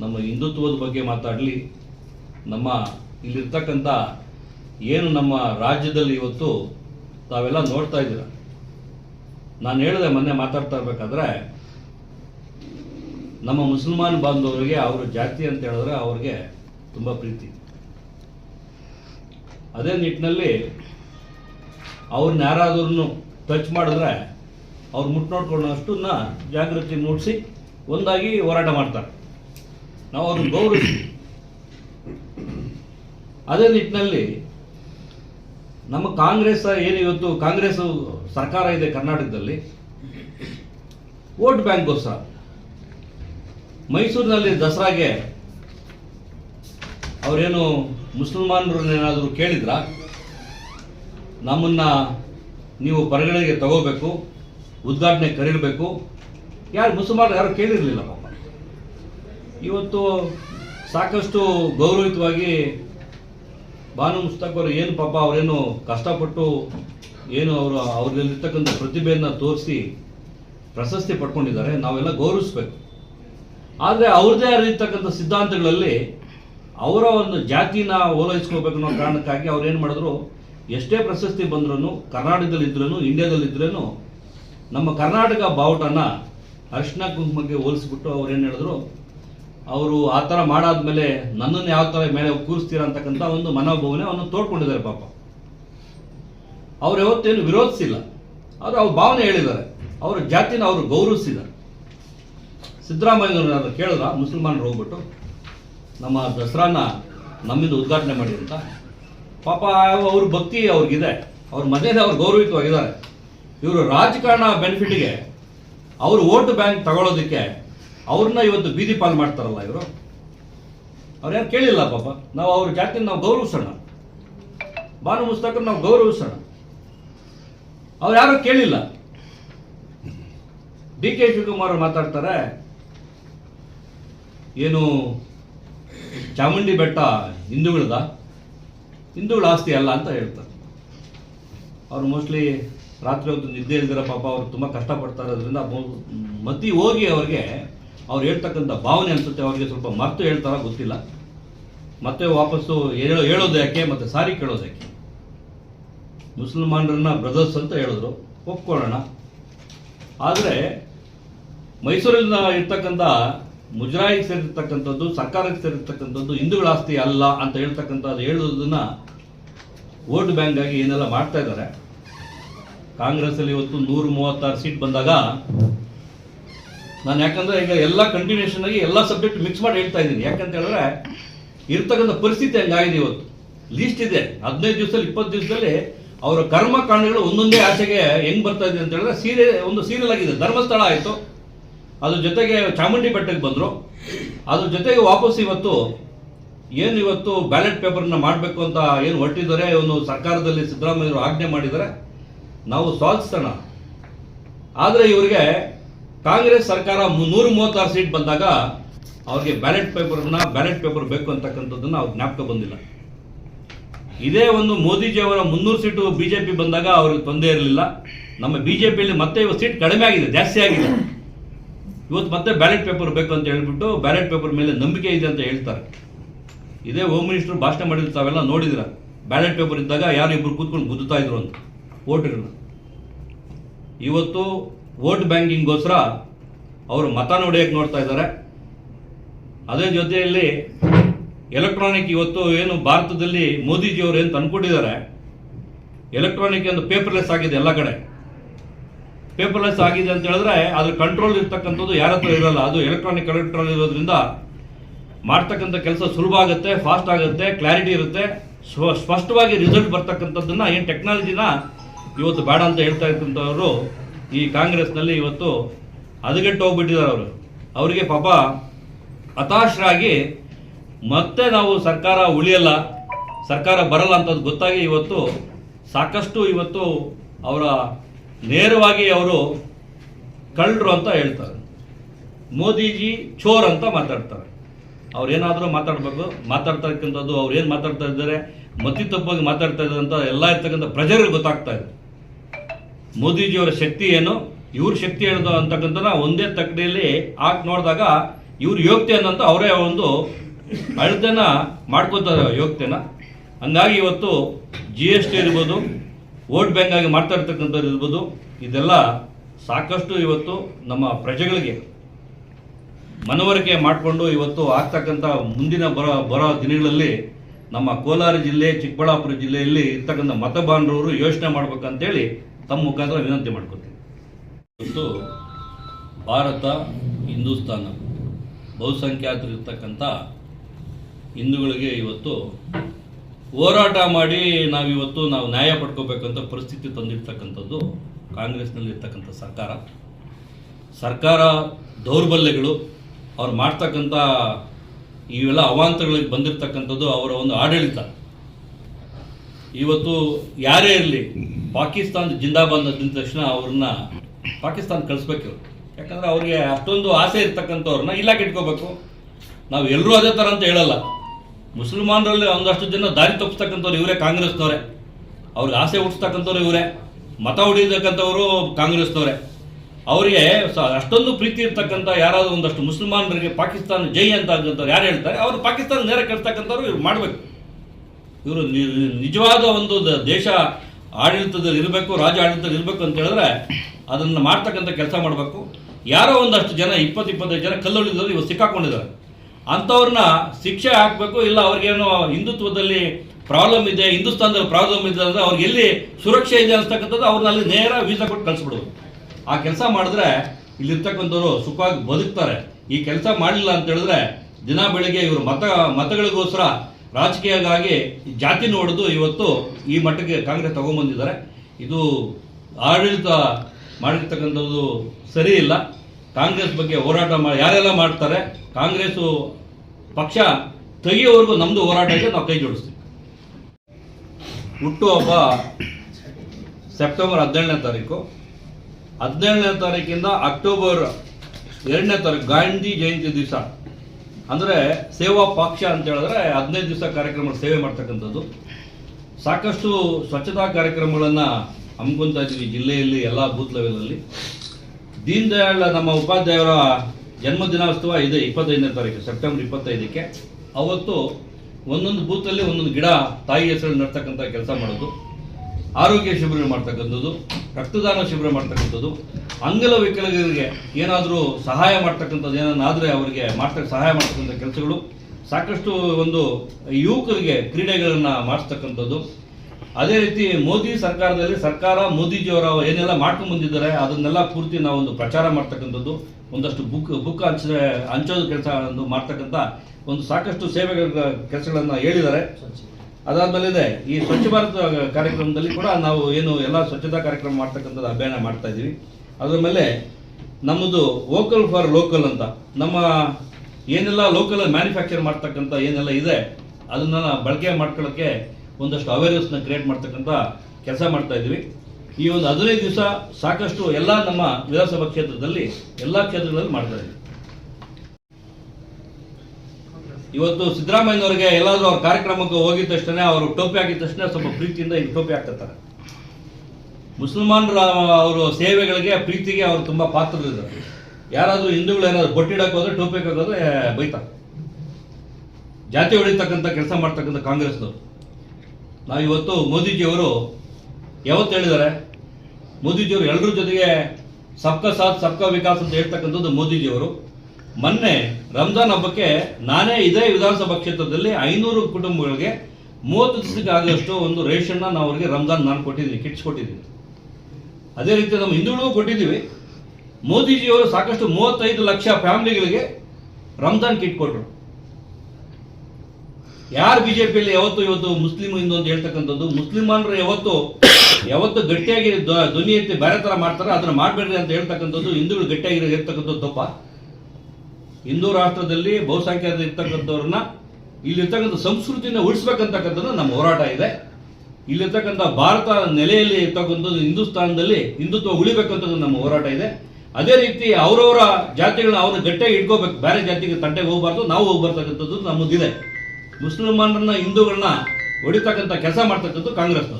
ನಮ್ಮ ಹಿಂದುತ್ವದ ಬಗ್ಗೆ ಮಾತಾಡಲಿ. ನಮ್ಮ ಇಲ್ಲಿರ್ತಕ್ಕಂಥ ಏನು ನಮ್ಮ ರಾಜ್ಯದಲ್ಲಿ ಇವತ್ತು ತಾವೆಲ್ಲ ನೋಡ್ತಾ ಇದ್ದೀರ? ನಾನು ಹೇಳಿದೆ ಮೊನ್ನೆ ಮಾತಾಡ್ತಾ ಇರಬೇಕಾದ್ರೆ ನಮ್ಮ ಮುಸಲ್ಮಾನ್ ಬಾಂಧವರಿಗೆ ಅವರು ಜಾತಿ ಅಂತ ಹೇಳಿದ್ರೆ ಅವ್ರಿಗೆ ತುಂಬ ಪ್ರೀತಿ. ಅದೇ ನಿಟ್ಟಿನಲ್ಲಿ ಅವ್ರನ್ನ ಯಾರಾದ್ರೂ ಟಚ್ ಮಾಡಿದ್ರೆ ಅವ್ರು ಮುಟ್ಟು ನೋಡ್ಕೊಳ್ಳೋಷ್ಟನ್ನ ಜಾಗೃತಿ ಮೂಡಿಸಿ ಒಂದಾಗಿ ಹೋರಾಟ ಮಾಡ್ತಾರೆ. ನಾವು ಅವ್ರನ್ನ ಗೌರವಿಸಿ. ಅದೇ ನಿಟ್ಟಿನಲ್ಲಿ ನಮ್ಮ ಕಾಂಗ್ರೆಸ್ ಏನು ಇವತ್ತು ಕಾಂಗ್ರೆಸ್ ಸರ್ಕಾರ ಇದೆ ಕರ್ನಾಟಕದಲ್ಲಿ, ವೋಟ್ ಬ್ಯಾಂಕ್ಗೋಸ್ಕರ ಮೈಸೂರಿನಲ್ಲಿ ದಸರಾಗೆ ಅವರೇನು ಮುಸಲ್ಮಾನರನ್ನೇನಾದರೂ ಕೇಳಿದ್ರ? ನಮ್ಮನ್ನು ನೀವು ಪರಿಗಣನೆಗೆ ತಗೋಬೇಕು, ಉದ್ಘಾಟನೆ ಕರೀಬೇಕು ಯಾರು ಮುಸಲ್ಮಾನರು ಯಾರು ಕೇಳಿರಲಿಲ್ಲ ಪಾಪ. ಇವತ್ತು ಸಾಕಷ್ಟು ಗೌರವಿತವಾಗಿ ಬಾನು ಮುಸ್ತಕ್ ಅವರು ಏನು ಪಾಪ ಅವರೇನು ಕಷ್ಟಪಟ್ಟು ಏನು ಅವರು ಅವ್ರಲ್ಲಿರ್ತಕ್ಕಂಥ ಪ್ರತಿಭೆಯನ್ನು ತೋರಿಸಿ ಪ್ರಶಸ್ತಿ ಪಡ್ಕೊಂಡಿದ್ದಾರೆ, ನಾವೆಲ್ಲ ಗೌರವಿಸ್ಬೇಕು. ಆದರೆ ಅವ್ರದ್ದೇ ಆಗಿರ್ತಕ್ಕಂಥ ಸಿದ್ಧಾಂತಗಳಲ್ಲಿ ಅವರ ಒಂದು ಜಾತಿನ ಓಲೈಸ್ಕೋಬೇಕು ಅನ್ನೋ ಕಾರಣಕ್ಕಾಗಿ ಅವ್ರು ಏನು ಮಾಡಿದ್ರು, ಎಷ್ಟೇ ಪ್ರಶಸ್ತಿ ಬಂದ್ರೂ ಕರ್ನಾಟಕದಲ್ಲಿ ಇದ್ರೂ ಇಂಡಿಯಾದಲ್ಲಿ ಇದ್ರೂ ನಮ್ಮ ಕರ್ನಾಟಕ ಬಾವುಟನ ಅರ್ಶಿನ ಕುಂಕುಮಕ್ಕೆ ಹೋಲಿಸ್ಬಿಟ್ಟು ಅವ್ರು ಏನು ಹೇಳಿದ್ರು, ಅವರು ಆ ಥರ ಮಾಡಾದ್ಮೇಲೆ ನನ್ನನ್ನು ಯಾವ ಥರ ಮೇಲೆ ಕೂರಿಸ್ತೀರ ಅಂತಕ್ಕಂಥ ಒಂದು ಮನೋಭಾವನೆ ಅವನು ತೋಡ್ಕೊಂಡಿದ್ದಾರೆ ಪಾಪ. ಅವ್ರು ಯಾವತ್ತೇನು ವಿರೋಧಿಸಿಲ್ಲ. ಅವರು ಅವ್ರ ಭಾವನೆ ಹೇಳಿದ್ದಾರೆ. ಅವರ ಜಾತಿನ ಅವರು ಗೌರವಿಸಿದ್ದಾರೆ. ಸಿದ್ದರಾಮಯ್ಯನವ್ರು ಕೇಳಿದ್ರ ಮುಸಲ್ಮಾನರು ಹೋಗ್ಬಿಟ್ಟು. ನಮ್ಮ ದಸರಾನ ನಮ್ಮಿಂದ ಉದ್ಘಾಟನೆ ಮಾಡಿ ಅಂತ ಪಾಪ ಅವ್ರ ಭಕ್ತಿ ಅವ್ರಿಗಿದೆ. ಅವ್ರ ಮನೆಯಲ್ಲಿ ಅವ್ರು ಗೌರವಿತವಾಗಿದ್ದಾರೆ ಇವರು ರಾಜಕಾರಣ ಬೆನಿಫಿಟ್ಗೆ ಅವರು ಓಟ್ ಬ್ಯಾಂಕ್ ತಗೊಳ್ಳೋದಕ್ಕೆ ಅವ್ರನ್ನ ಇವತ್ತು ಬೀದಿ ಪಾಲು ಮಾಡ್ತಾರಲ್ಲ ಇವರು. ಅವ್ರ್ಯಾರು ಕೇಳಿಲ್ಲ ಪಾಪ. ನಾವು ಅವ್ರ ಜಾತಿನ ನಾವು ಗೌರವಿಸೋಣ. ಬಾನು ಮುಸ್ತಕ ನಾವು ಗೌರವಿಸೋಣ. ಅವ್ರು ಯಾರು ಕೇಳಿಲ್ಲ. ಡಿ ಕೆ ಶಿವಕುಮಾರ್ ಅವ್ರು ಮಾತಾಡ್ತಾರೆ. ಏನು ಚಾಮುಂಡಿ ಬೆಟ್ಟ ಹಿಂದೂಗಳದ? ಹಿಂದೂಗಳ ಆಸ್ತಿ ಅಲ್ಲ ಅಂತ ಹೇಳ್ತಾರೆ. ಅವ್ರು ಮೋಸ್ಟ್ಲಿ ರಾತ್ರಿ ಹೊತ್ತು ನಿದ್ದೆ ಇಲ್ದಿರ ಪಾಪ ಅವ್ರು ತುಂಬ ಕಷ್ಟಪಡ್ತಾ ಇರೋದ್ರಿಂದ ಮತಿ ಹೋಗಿ ಅವ್ರಿಗೆ ಅವ್ರು ಹೇಳ್ತಕ್ಕಂಥ ಭಾವನೆ ಅನ್ಸುತ್ತೆ. ಅವ್ರಿಗೆ ಸ್ವಲ್ಪ ಮರ್ತು ಹೇಳ್ತಾರ ಗೊತ್ತಿಲ್ಲ. ಮತ್ತೆ ವಾಪಸ್ಸು ಹೇಳೋ, ಹೇಳೋದು ಯಾಕೆ? ಮತ್ತೆ ಸಾರಿ ಕೇಳೋದು ಯಾಕೆ? ಮುಸಲ್ಮಾನರನ್ನ ಬ್ರದರ್ಸ್ ಅಂತ ಹೇಳಿದ್ರು. ಒಪ್ಕೊಳ್ಳೋಣ. ಆದರೆ ಮೈಸೂರಿನ ಇರ್ತಕ್ಕಂಥ ಮುಜರಾಯಿಗೆ ಸೇರಿರ್ತಕ್ಕಂಥದ್ದು, ಸರ್ಕಾರಕ್ಕೆ ಸೇರಿರ್ತಕ್ಕಂಥದ್ದು ಹಿಂದೂಗಳ ಆಸ್ತಿ ಅಲ್ಲ ಅಂತ ಹೇಳ್ತಕ್ಕಂಥದ್ದು ಹೇಳೋದನ್ನ ವೋಟ್ ಬ್ಯಾಂಕ್ ಆಗಿ ಏನೆಲ್ಲ ಮಾಡ್ತಾ ಇದ್ದಾರೆ. ಕಾಂಗ್ರೆಸ್ಸಲ್ಲಿ ಇವತ್ತು ನೂರ ಮೂವತ್ತಾರು ಸೀಟ್ ಬಂದಾಗ ನಾನು ಯಾಕಂದ್ರೆ ಈಗ ಎಲ್ಲ ಕಂಟಿನ್ಯೂಷನ್ ಆಗಿ ಎಲ್ಲ ಸಬ್ಜೆಕ್ಟ್ ಮಿಕ್ಸ್ ಮಾಡಿ ಹೇಳ್ತಾ ಇದ್ದೀನಿ. ಯಾಕಂತ ಹೇಳಿದ್ರೆ ಇರ್ತಕ್ಕಂಥ ಪರಿಸ್ಥಿತಿ ಹಂಗಾಗಿದೆ ಇವತ್ತು. ಲೀಸ್ಟ್ ಇದೆ. ಹದಿನೈದು ದಿವಸದಲ್ಲಿ, ಇಪ್ಪತ್ತು ದಿವಸದಲ್ಲಿ ಅವರ ಕರ್ಮಕಾಂಡಗಳು ಒಂದೊಂದೇ ಆಚೆಗೆ ಹೆಂಗ್ ಬರ್ತಾ ಇದೆ ಅಂತ ಹೇಳಿದ್ರೆ ಸೀರೆ, ಒಂದು ಸೀರಿಯಲ್ ಆಗಿದೆ. ಧರ್ಮಸ್ಥಳ ಆಯಿತು. ಅದ್ರ ಜೊತೆಗೆ ಚಾಮುಂಡಿ ಬೆಟ್ಟಕ್ಕೆ ಬಂದರು. ಅದ್ರ ಜೊತೆಗೆ ವಾಪಸ್ ಇವತ್ತು ಏನು ಇವತ್ತು ಬ್ಯಾಲೆಟ್ ಪೇಪರ್ನ ಮಾಡಬೇಕು ಅಂತ ಏನು ಹೊರಟಿದ್ದಾರೆ ಒಂದು ಸರ್ಕಾರದಲ್ಲಿ ಸಿದ್ದರಾಮಯ್ಯರು ಆಜ್ಞೆ ಮಾಡಿದ್ದಾರೆ, ನಾವು ಸ್ವಾಗತಿಸೋಣ. ಆದರೆ ಇವರಿಗೆ ಕಾಂಗ್ರೆಸ್ ಸರ್ಕಾರ ನೂರ ಮೂವತ್ತಾರು ಸೀಟ್ ಬಂದಾಗ ಅವ್ರಿಗೆ ಬ್ಯಾಲೆಟ್ ಪೇಪರ್ನ ಬ್ಯಾಲೆಟ್ ಪೇಪರ್ ಬೇಕು ಅಂತಕ್ಕಂಥದ್ದನ್ನು ಅವ್ರು ಜ್ಞಾಪಕ ಬಂದಿಲ್ಲ. ಇದೇ ಒಂದು ಮೋದಿಜಿಯವರ ಮುನ್ನೂರು ಸೀಟು ಬಿಜೆಪಿ ಬಂದಾಗ ಅವ್ರಿಗೆ ತೊಂದರೆ ಇರಲಿಲ್ಲ. ನಮ್ಮ ಬಿಜೆಪಿಯಲ್ಲಿ ಮತ್ತೆ ಇವತ್ತು ಸೀಟ್ ಕಡಿಮೆ ಆಗಿದೆ, ಜಾಸ್ತಿ ಆಗಿದೆ. ಇವತ್ತು ಮತ್ತೆ ಬ್ಯಾಲೆಟ್ ಪೇಪರ್ ಬೇಕು ಅಂತ ಹೇಳ್ಬಿಟ್ಟು ಬ್ಯಾಲೆಟ್ ಪೇಪರ್ ಮೇಲೆ ನಂಬಿಕೆ ಇದೆ ಅಂತ ಹೇಳ್ತಾರೆ. ಇದೇ ಹೋಮ್ ಮಿನಿಸ್ಟರ್ ಭಾಷಣ ಮಾಡಿದ್ರು ತಾವೆಲ್ಲ ನೋಡಿದಿರ? ಬ್ಯಾಲೆಟ್ ಪೇಪರ್ ಇದ್ದಾಗ ಯಾರು ಇಬ್ರು ಕೂತ್ಕೊಂಡು ಗುದ್ದುತ್ತಾ ಇದ್ರು ಅಂತ ವೋಟರ್ಗಳನ್ನ ಇವತ್ತು ವೋಟ್ ಬ್ಯಾಂಕಿಂಗ್ಗೋಸ್ಕರ ಅವರು ಮತ ನೋಡಿಯಕ್ಕೆ ನೋಡ್ತಾ ಇದ್ದಾರೆ. ಅದೇ ಜೊತೆಯಲ್ಲಿ ಎಲೆಕ್ಟ್ರಾನಿಕ್ ಇವತ್ತು ಏನು ಭಾರತದಲ್ಲಿ ಮೋದಿಜಿಯವರು ಏನು ತಂದುಕೊಟ್ಟಿದ್ದಾರೆ ಎಲೆಕ್ಟ್ರಾನಿಕ್ ಒಂದು ಪೇಪರ್ಲೆಸ್ ಆಗಿದೆ ಎಲ್ಲ ಕಡೆ. ಪೇಪರ್ಲೆಸ್ ಆಗಿದೆ ಅಂತ ಹೇಳಿದ್ರೆ ಅದ್ರ ಕಂಟ್ರೋಲ್ ಇರ್ತಕ್ಕಂಥದ್ದು ಯಾರ ಹತ್ರ ಇರಲ್ಲ. ಅದು ಎಲೆಕ್ಟ್ರಾನಿಕ್ ಕಂಟ್ರೋಲ್ ಇರೋದ್ರಿಂದ ಮಾಡ್ತಕ್ಕಂಥ ಕೆಲಸ ಸುಲಭ ಆಗುತ್ತೆ ಫಾಸ್ಟ್ ಆಗುತ್ತೆ ಕ್ಲಾರಿಟಿ ಇರುತ್ತೆ. ಸ್ವ, ಸ್ಪಷ್ಟವಾಗಿ ರಿಸಲ್ಟ್ ಬರ್ತಕ್ಕಂಥದ್ದನ್ನ ಏನು ಟೆಕ್ನಾಲಜಿನ ಇವತ್ತು ಬೇಡ ಅಂತ ಹೇಳ್ತಾ ಇರ್ತಕ್ಕಂಥವ್ರು ಈ ಕಾಂಗ್ರೆಸ್ನಲ್ಲಿ ಇವತ್ತು ಹದಗೆಟ್ಟು ಹೋಗ್ಬಿಟ್ಟಿದ್ದಾರೆ ಅವರು. ಅವರಿಗೆ ಪಾಪ ಹತಾಶರಾಗಿ ಮತ್ತೆ ನಾವು ಸರ್ಕಾರ ಉಳಿಯಲ್ಲ, ಸರ್ಕಾರ ಬರಲ್ಲ ಅಂತದ್ದು ಗೊತ್ತಾಗಿ ಇವತ್ತು ಸಾಕಷ್ಟು ಇವತ್ತು ಅವರ ನೇರವಾಗಿ ಅವರು ಕಳ್ಳರು ಅಂತ ಹೇಳ್ತಾರೆ. ಮೋದಿಜಿ ಚೋರ್ ಅಂತ ಮಾತಾಡ್ತಾರೆ. ಅವ್ರೇನಾದರೂ ಮಾತಾಡಬೇಕು, ಮಾತಾಡ್ತಕ್ಕಂಥದ್ದು ಅವ್ರು ಏನು ಮಾತಾಡ್ತಾ ಇದ್ದಾರೆ, ಮತಿ ತಪ್ಪಾಗಿ ಮಾತಾಡ್ತಾ ಇದ್ದಾರೆ ಅಂತ ಎಲ್ಲ ಇರ್ತಕ್ಕಂಥ ಪ್ರಜೆಗಳಿಗೆ ಗೊತ್ತಾಗ್ತಾ ಇದೆ. ಮೋದಿಜಿಯವರ ಶಕ್ತಿ ಏನು, ಇವ್ರ ಶಕ್ತಿ ಹೇಳ್ದು ಅಂತಕ್ಕಂಥ ಒಂದೇ ತಕ್ಕಡಿಯಲ್ಲಿ ಹಾಕಿ ನೋಡಿದಾಗ ಇವ್ರ ಯೋಗ್ಯತೆ ಅನ್ನೋಂಥ ಅವರೇ ಒಂದು ಅಳತೆನ ಮಾಡ್ಕೋತಾರೆ ಯೋಗ್ಯತೆನ. ಹಂಗಾಗಿ ಇವತ್ತು ಜಿ ಎಸ್ ಟಿ ಇರ್ಬೋದು ವೋಟ್ ಬ್ಯಾಂಕ್ ಆಗಿ ಮಾಡ್ತಾ ಇರ್ತಕ್ಕಂಥವ್ರು ಇರ್ಬೋದು, ಇದೆಲ್ಲ ಸಾಕಷ್ಟು ಇವತ್ತು ನಮ್ಮ ಪ್ರಜೆಗಳಿಗೆ ಮನವರಿಕೆ ಮಾಡಿಕೊಂಡು ಇವತ್ತು ಆಗ್ತಕ್ಕಂಥ ಮುಂದಿನ ಬರೋ ಬರೋ ದಿನಗಳಲ್ಲಿ ನಮ್ಮ ಕೋಲಾರ ಜಿಲ್ಲೆ, ಚಿಕ್ಕಬಳ್ಳಾಪುರ ಜಿಲ್ಲೆಯಲ್ಲಿ ಇರ್ತಕ್ಕಂಥ ಮತಬಾಂಧವರು ಯೋಚನೆ ಮಾಡ್ಬೇಕಂತೇಳಿ ತಮ್ಮ ಮುಖಾಂತರ ವಿನಂತಿ ಮಾಡ್ಕೊತೀನಿ ಇವತ್ತು ಭಾರತ, ಹಿಂದೂಸ್ತಾನ ಬಹುಸಂಖ್ಯಾತರಿರ್ತಕ್ಕಂಥ ಹಿಂದೂಗಳಿಗೆ ಇವತ್ತು ಹೋರಾಟ ಮಾಡಿ ನಾವಿವತ್ತು ನಾವು ನ್ಯಾಯ ಪಡ್ಕೋಬೇಕಂತ ಪರಿಸ್ಥಿತಿ ತಂದಿರ್ತಕ್ಕಂಥದ್ದು ಕಾಂಗ್ರೆಸ್ನಲ್ಲಿ ಇರ್ತಕ್ಕಂಥ ಸರ್ಕಾರ. ಸರ್ಕಾರ ದೌರ್ಬಲ್ಯಗಳು, ಅವ್ರು ಮಾಡ್ತಕ್ಕಂಥ ಇವೆಲ್ಲ ಅವಾಂತರಗಳಿಗೆ ಬಂದಿರತಕ್ಕಂಥದ್ದು ಅವರ ಒಂದು ಆಡಳಿತ. ಇವತ್ತು ಯಾರೇ ಇರಲಿ ಪಾಕಿಸ್ತಾನ ಜಿಂದಾಬಾದ್ ಅಂದ ತಕ್ಷಣ ಅವ್ರನ್ನ ಪಾಕಿಸ್ತಾನ ಕಳಿಸ್ಬೇಕು ಯಾಕಂದ್ರೆ ಅವ್ರಿಗೆ ಅಷ್ಟೊಂದು ಆಸೆ ಇರ್ತಕ್ಕಂಥವ್ರನ್ನ ಇಲ್ಲ ಇಟ್ಕೋಬೇಕು ನಾವು ಎಲ್ಲರೂ ಅದೇ ಥರ ಅಂತ ಹೇಳಲ್ಲ. ಮುಸಲ್ಮಾನರಲ್ಲಿ ಒಂದಷ್ಟು ಜನ ದಾರಿ ತಪ್ಪಿಸ್ತಕ್ಕಂಥವ್ರು ಇವರೇ ಕಾಂಗ್ರೆಸ್ನವರೇ. ಅವ್ರಿಗೆ ಆಸೆ ಹುಟ್ಟಿಸ್ತಕ್ಕಂಥವ್ರು ಇವರೇ. ಮತ ಹೊಡಿತಕ್ಕಂಥವರು ಕಾಂಗ್ರೆಸ್ನವರೇ. ಅವರಿಗೆ ಅಷ್ಟೊಂದು ಪ್ರೀತಿ ಇರ್ತಕ್ಕಂಥ ಯಾರಾದರೂ ಒಂದಷ್ಟು ಮುಸಲ್ಮಾನರಿಗೆ ಪಾಕಿಸ್ತಾನ ಜೈ ಅಂತ ಯಾರು ಹೇಳ್ತಾರೆ? ಅವರು ಪಾಕಿಸ್ತಾನ ನೇರ ಕಟ್ತಕ್ಕಂಥವ್ರು ಇವ್ರು ಮಾಡಬೇಕು. ಇವರು ನಿಜವಾದ ಒಂದು ದೇಶ ಆಡಳಿತದಲ್ಲಿ ಇರಬೇಕು ರಾಜ ಆಡಳಿತದಲ್ಲಿ ಇರಬೇಕು ಅಂತ ಹೇಳಿದ್ರೆ ಅದನ್ನು ಮಾಡ್ತಕ್ಕಂಥ ಕೆಲಸ ಮಾಡಬೇಕು. ಯಾರೋ ಒಂದಷ್ಟು ಜನ, ಇಪ್ಪತ್ತು, ಇಪ್ಪತ್ತೈದು ಜನ ಕಲ್ಲೊಳಿದ್ರು ಇವರು ಸಿಕ್ಕಾಕೊಂಡಿದ್ದಾರೆ. ಅಂಥವ್ರನ್ನ ಶಿಕ್ಷೆ ಹಾಕಬೇಕು, ಇಲ್ಲ ಅವ್ರಿಗೇನು ಹಿಂದುತ್ವದಲ್ಲಿ ಪ್ರಾಬ್ಲಮ್ ಇದೆ, ಹಿಂದೂಸ್ತಾನದಲ್ಲಿ ಪ್ರಾಬ್ಲಮ್ ಇದೆ ಅಂದ್ರೆ ಅವ್ರಿಗೆ ಎಲ್ಲಿ ಸುರಕ್ಷೆ ಇದೆ ಅನ್ಸ್ತಕ್ಕಂಥದ್ದು ಅವ್ರನ್ನ ಅಲ್ಲಿ ನೇರ ವೀಸಾ ಕೊಟ್ಟು ಕಳಿಸ್ಬಿಡೋದು. ಆ ಕೆಲಸ ಮಾಡಿದ್ರೆ ಇಲ್ಲಿರ್ತಕ್ಕಂಥವ್ರು ಸುಖವಾಗಿ ಬದುಕ್ತಾರೆ. ಈ ಕೆಲಸ ಮಾಡಲಿಲ್ಲ ಅಂತ ಹೇಳಿದ್ರೆ ದಿನ ಬೆಳಿಗ್ಗೆ ಇವರು ಮತ, ಮತಗಳಿಗೋಸ್ಕರ ರಾಜಕೀಯವಾಗಿ ಜಾತಿ ನೋಡಿದು ಇವತ್ತು ಈ ಮಟ್ಟಕ್ಕೆ ಕಾಂಗ್ರೆಸ್ ತಗೊಂಡ್ಬಂದಿದ್ದಾರೆ ಇದು ಆಡಳಿತ ಮಾಡಿರ್ತಕ್ಕಂಥದ್ದು ಸರಿ ಇಲ್ಲ. ಕಾಂಗ್ರೆಸ್ ಬಗ್ಗೆ ಹೋರಾಟ ಮಾಡಿ ಯಾರೆಲ್ಲ ಮಾಡ್ತಾರೆ, ಕಾಂಗ್ರೆಸ್ಸು ಪಕ್ಷ ತೆಗಿಯೋವರೆಗೂ ನಮ್ಮದು ಹೋರಾಟಕ್ಕೆ ನಾವು ಕೈ ಜೋಡಿಸ್ತೀವಿ. ಹುಟ್ಟುಹಬ್ಬ ಸೆಪ್ಟೆಂಬರ್ ಹದಿನೇಳನೇ ತಾರೀಕು. ಹದಿನೇಳನೇ ತಾರೀಕಿಂದ ಅಕ್ಟೋಬರ್ ಎರಡನೇ ತಾರೀಕು, ಗಾಂಧಿ ಜಯಂತಿ ದಿವಸ. ಅಂದರೆ ಸೇವಾ ಪಕ್ಷ ಅಂತ ಹೇಳಿದ್ರೆ ಹದಿನೈದು ದಿವಸ ಕಾರ್ಯಕ್ರಮ ಸೇವೆ ಮಾಡ್ತಕ್ಕಂಥದ್ದು. ಸಾಕಷ್ಟು ಸ್ವಚ್ಛತಾ ಕಾರ್ಯಕ್ರಮಗಳನ್ನು ಹಮ್ಮಿಕೊತಾ ಇದ್ದೀವಿ ಜಿಲ್ಲೆಯಲ್ಲಿ, ಎಲ್ಲ ಬೂತ್ ಲೆವೆಲಲ್ಲಿ ದೀನ್ ದಯಾಳ್ ನಮ್ಮ ಉಪಾಧ್ಯಾಯರ ಜನ್ಮದಿನೋತ್ಸವ ಇದೆ ಇಪ್ಪತ್ತೈದನೇ ತಾರೀಕು, ಸೆಪ್ಟೆಂಬರ್ ಇಪ್ಪತ್ತೈದಕ್ಕೆ. ಅವತ್ತು ಒಂದೊಂದು ಬೂತಲ್ಲಿ ಒಂದೊಂದು ಗಿಡ ತಾಯಿ ಹೆಸರು ನಡ್ತಕ್ಕಂಥ ಕೆಲಸ ಮಾಡೋದು, ಆರೋಗ್ಯ ಶಿಬಿರ ಮಾಡ್ತಕ್ಕಂಥದ್ದು, ರಕ್ತದಾನ ಶಿಬಿರ ಮಾಡ್ತಕ್ಕಂಥದ್ದು. ಅಂಗವಿಕಲರಿಗೆ ಏನಾದರೂ ಸಹಾಯ ಮಾಡ್ತಕ್ಕಂಥದ್ದು ಏನನ್ನಾದರೆ ಅವರಿಗೆ ಮಾಡ್ತಕ್ಕ ಸಹಾಯ ಮಾಡ್ತಕ್ಕಂಥ ಕೆಲಸಗಳು. ಸಾಕಷ್ಟು ಒಂದು ಯುವಕರಿಗೆ ಕ್ರೀಡೆಗಳನ್ನು ಮಾಡಿಸ್ತಕ್ಕಂಥದ್ದು. ಅದೇ ರೀತಿ ಮೋದಿ ಸರ್ಕಾರದಲ್ಲಿ ಸರ್ಕಾರ ಮೋದಿಜಿಯವರ ಏನೆಲ್ಲ ಮಾಡ್ಕೊಂಡು ಬಂದಿದ್ದಾರೆ ಅದನ್ನೆಲ್ಲ ಪೂರ್ತಿ ನಾವು ಒಂದು ಪ್ರಚಾರ ಮಾಡ್ತಕ್ಕಂಥದ್ದು, ಒಂದಷ್ಟು ಬುಕ್ ಬುಕ್ ಹಂಚ ಹಂಚೋದು ಕೆಲಸ ಮಾಡ್ತಕ್ಕಂಥ ಒಂದು ಸಾಕಷ್ಟು ಸೇವೆಗಳ ಕೆಲಸಗಳನ್ನು ಹೇಳಿದ್ದಾರೆ. ಅದಾದ್ಮೇಲೆ ಈ ಸ್ವಚ್ಛ ಭಾರತ ಕಾರ್ಯಕ್ರಮದಲ್ಲಿ ಕೂಡ ನಾವು ಏನು ಎಲ್ಲ ಸ್ವಚ್ಛತಾ ಕಾರ್ಯಕ್ರಮ ಮಾಡ್ತಕ್ಕಂಥದ್ದು ಅಭಿಯಾನ ಮಾಡ್ತಾ ಇದ್ದೀವಿ. ಅದರ ಮೇಲೆ ನಮ್ಮದು ವೋಕಲ್ ಫಾರ್ ಲೋಕಲ್ ಅಂತ, ನಮ್ಮ ಏನೆಲ್ಲ ಲೋಕಲ್ ಮ್ಯಾನುಫ್ಯಾಕ್ಚರ್ ಮಾಡ್ತಕ್ಕಂಥ ಏನೆಲ್ಲ ಇದೆ ಅದನ್ನ ಬಳಕೆ ಮಾಡ್ಕೊಳ್ಳೋಕ್ಕೆ ಒಂದಷ್ಟು ಅವೇರ್ನೆಸ್ನ ಕ್ರಿಯೇಟ್ ಮಾಡ್ತಕ್ಕಂಥ ಕೆಲಸ ಮಾಡ್ತಾ ಇದ್ದೀವಿ ಈ ಒಂದು ಹದಿನೈದು ದಿವಸ ಸಾಕಷ್ಟು ಎಲ್ಲ ನಮ್ಮ ವಿಧಾನಸಭಾ ಕ್ಷೇತ್ರದಲ್ಲಿ ಎಲ್ಲ ಕ್ಷೇತ್ರಗಳಲ್ಲಿ ಮಾಡ್ತಾ ಇದ್ದೀವಿ ಇವತ್ತು ಸಿದ್ದರಾಮಯ್ಯನವರಿಗೆ ಎಲ್ಲಾದರೂ ಅವ್ರ ಕಾರ್ಯಕ್ರಮಕ್ಕೆ ಹೋಗಿದ ತಕ್ಷಣ ಅವರು ಟೋಪಿ ಹಾಕಿದ ತಕ್ಷಣ ಸ್ವಲ್ಪ ಪ್ರೀತಿಯಿಂದ ಇಲ್ಲಿ ಟೋಪಿ ಹಾಕ್ತಿರ್ತಾರೆ. ಮುಸಲ್ಮಾನರ ಅವರು ಸೇವೆಗಳಿಗೆ ಪ್ರೀತಿಗೆ ಅವರು ತುಂಬಾ ಪಾತ್ರರಿದ್ದಾರೆ. ಯಾರಾದರೂ ಹಿಂದೂಗಳು ಏನಾದ್ರು ಬೊಟ್ಟಿಡಕ್ಕೆ ಹೋದ್ರೆ ಟೋಪಿ ಹಾಕೋದ್ರೆ ಬೈತಾರೆ. ಜಾತಿ ಹೊಡಿತಕ್ಕಂಥ ಕೆಲಸ ಮಾಡ್ತಕ್ಕಂಥ ಕಾಂಗ್ರೆಸ್ನವರು. ನಾವು ಇವತ್ತು ಮೋದಿಜಿಯವರು ಯಾವತ್ತು ಹೇಳಿದ್ದಾರೆ? ಮೋದಿಜಿಯವರು ಎಲ್ಲರ ಜೊತೆಗೆ ಸಬ್ಕಾ ಸಾಥ್, ಸಬ್ಕಾ ವಿಕಾಸ್ ಅಂತ ಹೇಳ್ತಕ್ಕಂಥದ್ದು ಮೋದಿಜಿಯವರು. ಮೊನ್ನೆ ರಂಜಾನ್ ಹಬ್ಬಕ್ಕೆ ನಾನೇ ಇದೇ ವಿಧಾನಸಭಾ ಕ್ಷೇತ್ರದಲ್ಲಿ ಐನೂರು ಕುಟುಂಬಗಳಿಗೆ ಮೂವತ್ತು ದಿವಸಕ್ಕೆ ಆಗುವಷ್ಟು ಒಂದು ರೇಷನ್ನ ನಾವು ಅವರಿಗೆ ರಂಜಾನ್ ನಾನು ಕೊಟ್ಟಿದ್ದೀನಿ, ಕಿಟ್ಸ್ ಕೊಟ್ಟಿದ್ದೀನಿ. ಅದೇ ರೀತಿ ನಮ್ಮ ಹಿಂದುಳಿಗೂ ಕೊಟ್ಟಿದ್ದೀವಿ. ಮೋದಿಜಿಯವರು ಸಾಕಷ್ಟು ಮೂವತ್ತೈದು ಲಕ್ಷ ಫ್ಯಾಮಿಲಿಗಳಿಗೆ ರಂಜಾನ್ ಕಿಟ್ ಕೊಟ್ಟರು ಯಾರು ಬಿಜೆಪಿಯಲ್ಲಿ ಯಾವತ್ತು ಇವತ್ತು ಮುಸ್ಲಿಂ ಹಿಂದೂ ಅಂತ ಹೇಳ್ತಕ್ಕಂಥದ್ದು? ಮುಸ್ಲಿಮಾನರು ಯಾವತ್ತು ಯಾವತ್ತು ಗಟ್ಟಿಯಾಗಿ ಧ್ವ- ಧ್ವನಿ ಎತ್ತಿ ಬೇರೆ ಥರ ಮಾಡ್ತಾರೆ ಅದನ್ನ ಮಾಡಬೇಡ್ರಿ ಅಂತ ಹೇಳ್ತಕ್ಕಂಥದ್ದು ಹಿಂದೂಗಳು ಗಟ್ಟಿಯಾಗಿ ಇರ್ತಕ್ಕಂಥದ್ದು ತಪ್ಪ. ಹಿಂದೂ ರಾಷ್ಟ್ರದಲ್ಲಿ ಬಹುಸಂಖ್ಯಾತ ಇರ್ತಕ್ಕಂಥವ್ರನ್ನ ಇಲ್ಲಿರ್ತಕ್ಕಂಥ ಸಂಸ್ಕೃತಿನ ಉಳಿಸ್ಬೇಕಂತಕ್ಕಂಥದ್ದು ನಮ್ಮ ಹೋರಾಟ ಇದೆ. ಇಲ್ಲಿರ್ತಕ್ಕಂಥ ಭಾರತ ನೆಲೆಯಲ್ಲಿ ಇರ್ತಕ್ಕಂಥದ್ದು ಹಿಂದೂಸ್ತಾನದಲ್ಲಿ ಹಿಂದುತ್ವ ಉಳಿಬೇಕಂತದ್ದು ನಮ್ಮ ಹೋರಾಟ ಇದೆ. ಅದೇ ರೀತಿ ಅವರವರ ಜಾತಿಗಳನ್ನ ಅವ್ರನ್ನ ಗಟ್ಟಿಯಾಗಿ ಇಟ್ಕೋಬೇಕು ಬೇರೆ ಜಾತಿಗೆ ತಂಟೆಗೆ ಹೋಗಬಾರ್ದು, ನಾವು ಹೋಗ್ಬರ್ತಕ್ಕಂಥದ್ದು ನಮ್ಮದಿದೆ. ಮುಸಲ್ಮಾನರನ್ನ ಹಿಂದೂಗಳನ್ನ ಹೊಡಿತಕ್ಕಂಥ ಕೆಲಸ ಮಾಡ್ತಕ್ಕಂಥದ್ದು ಕಾಂಗ್ರೆಸ್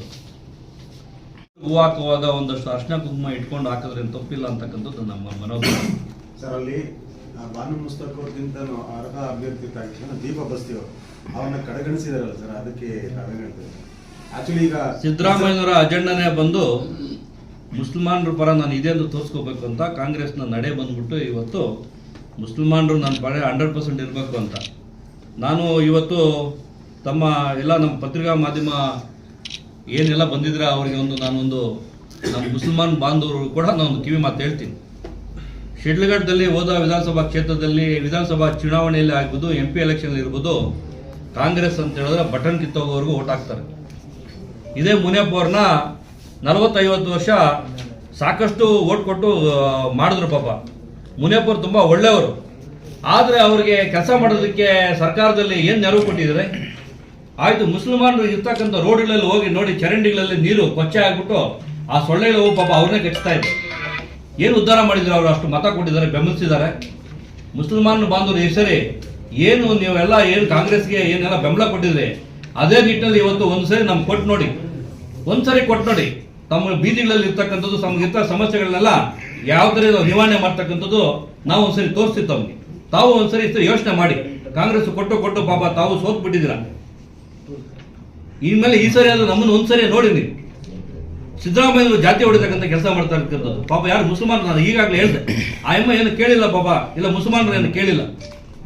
ಹೂ ಹಾಕುವಾಗ ಒಂದಷ್ಟು ಅರ್ಶನ ಕುಂಕುಮ ಇಟ್ಕೊಂಡು ಹಾಕಿದ್ರೆ ತಪ್ಪಿಲ್ಲ ಅಂತಕ್ಕಂಥದ್ದು ನಮ್ಮ ಮನೋಭಾವ. ಸರ್ ಅಲ್ಲಿ ಬಾನು ಮುಸ್ತಕ್ ಅವ್ರಿಗಿಂತ ಅರ್ಹ ಅಭ್ಯರ್ಥಿ ತಕ್ಷಣ ದೀಪ ಬಸ್ತಿ ಅವರು. ಅವನ್ನ ಕಡೆಗಣಿಸಿದಾರಲ್ಲ ಸರ್ ಅದಕ್ಕೆ ಆಕ್ಚುಲಿ ಈಗ ಸಿದ್ದರಾಮಯ್ಯನವರ ಅಜೆಂಡನೇ ಬಂದು ಮುಸಲ್ಮಾನರ ಪರ ನಾನು ಇದೆ ಎಂದು ತೋರಿಸ್ಕೋಬೇಕು ಅಂತ ಕಾಂಗ್ರೆಸ್ನ ನಡೆ ಬಂದ್ಬಿಟ್ಟು ಇವತ್ತು ಮುಸಲ್ಮಾನರು ನನ್ನ ಪಡೆ ಹಂಡ್ರೆಡ್ ಪರ್ಸೆಂಟ್ ಇರಬೇಕು ಅಂತ. ನಾನು ಇವತ್ತು ತಮ್ಮ ಎಲ್ಲ ನಮ್ಮ ಪತ್ರಿಕಾ ಮಾಧ್ಯಮ ಏನೆಲ್ಲ ಬಂದಿದ್ರೆ ಅವರಿಗೆ ಒಂದು ನಾನೊಂದು ನಮ್ಮ ಮುಸಲ್ಮಾನ್ ಬಾಂಧವರು ಕೂಡ ನಾನೊಂದು ಕಿವಿ ಮಾತು ಹೇಳ್ತೀನಿ. ಶಿಡ್ಲಘಟ್ಟದಲ್ಲಿ ಹೋದ ವಿಧಾನಸಭಾ ಕ್ಷೇತ್ರದಲ್ಲಿ ವಿಧಾನಸಭಾ ಚುನಾವಣೆಯಲ್ಲಿ ಆಗ್ಬೋದು ಎಂ ಪಿ ಎಲೆಕ್ಷನ್ ಇರ್ಬೋದು, ಕಾಂಗ್ರೆಸ್ ಅಂತ ಹೇಳಿದ್ರೆ ಬಟನ್ ಕಿತ್ತೋಗೋವರೆಗೂ ಓಟ್ ಹಾಕ್ತಾರೆ. ಇದೇ ಮುನಿಯಪ್ಪ ಅವ್ರನ್ನ ನಲವತ್ತೈವತ್ತು ವರ್ಷ ಸಾಕಷ್ಟು ಓಟ್ ಕೊಟ್ಟು ಮಾಡಿದ್ರು ಪಾಪ. ಮುನಿಯಪ್ಪ ಅವ್ರು ತುಂಬ ಒಳ್ಳೆಯವರು. ಆದರೆ ಅವರಿಗೆ ಕೆಲಸ ಮಾಡೋದಕ್ಕೆ ಸರ್ಕಾರದಲ್ಲಿ ಏನು ನೆರವು ಕೊಟ್ಟಿದ್ದಾರೆ? ಆಯಿತು ಮುಸಲ್ಮಾನರು ಇರ್ತಕ್ಕಂಥ ರೋಡ್ಗಳಲ್ಲಿ ಹೋಗಿ ನೋಡಿ, ಚರಂಡಿಗಳಲ್ಲಿ ನೀರು ಕೊಚ್ಚೆ ಆಗ್ಬಿಟ್ಟು ಆ ಸೊಳ್ಳೆಗಳು ಪಾಪ ಅವ್ರನ್ನೇ ಕಚ್ತಾ ಇದೆ. ಏನು ಉದ್ಧಾರ ಮಾಡಿದ್ರು ಅವರು? ಅಷ್ಟು ಮತ ಕೊಟ್ಟಿದ್ದಾರೆ, ಬೆಂಬಲಿಸಿದ್ದಾರೆ. ಮುಸ್ಲಿಮಾನ್ ಬಾಂಧವರು, ಈ ಸರಿ ಏನು ನೀವೆಲ್ಲ ಏನು ಕಾಂಗ್ರೆಸ್ಗೆ ಏನೆಲ್ಲ ಬೆಂಬಲ ಕೊಟ್ಟಿದ್ರಿ? ಅದೇ ನಿಟ್ಟಿನಲ್ಲಿ ಇವತ್ತು ಒಂದ್ಸರಿ ನಮ್ಗೆ ಕೊಟ್ಟು ನೋಡಿ. ಒಂದ್ಸರಿ ಕೊಟ್ಟು ನೋಡಿ. ತಮ್ಮ ಬೀದಿಗಳಲ್ಲಿ ಇರ್ತಕ್ಕಂಥದ್ದು ಸಮಸ್ಯೆಗಳನ್ನೆಲ್ಲ ಯಾವ ನಿವಾರಣೆ ಮಾಡ್ತಕ್ಕಂಥದ್ದು ನಾವು ಒಂದ್ಸರಿ ತೋರಿಸ್ತೀವಿ ತಮಗೆ. ತಾವು ಒಂದ್ಸರಿ ಯೋಚನೆ ಮಾಡಿ. ಕಾಂಗ್ರೆಸ್ ಕೊಟ್ಟು ಕೊಟ್ಟು ಪಾಪ ತಾವು ಸೋತ್ ಬಿಟ್ಟಿದ್ದೀರ ಇನ್ಮೇಲೆ ಈ ಸರಿ ಅದು ನಮ್ಮನ್ನು ಒಂದ್ಸರಿ ನೋಡಿ ನೀವು. ಸಿದ್ದರಾಮಯ್ಯ ಜಾತಿ ಹೊಡಿತಕ್ಕಂಥ ಕೆಲಸ ಮಾಡ್ತಾ ಇರ್ತಕ್ಕಂಥದ್ದು ಪಾಪ ಯಾರು ಮುಸಲ್ಮಾನ ನಾನು ಈಗಾಗಲೇ ಹೇಳ್ದೆ. ಆ ಎಮ್ಮ ಏನು ಕೇಳಿಲ್ಲ ಪಾಪ. ಇಲ್ಲ, ಮುಸಲ್ಮಾನರು ಏನು ಕೇಳಿಲ್ಲ.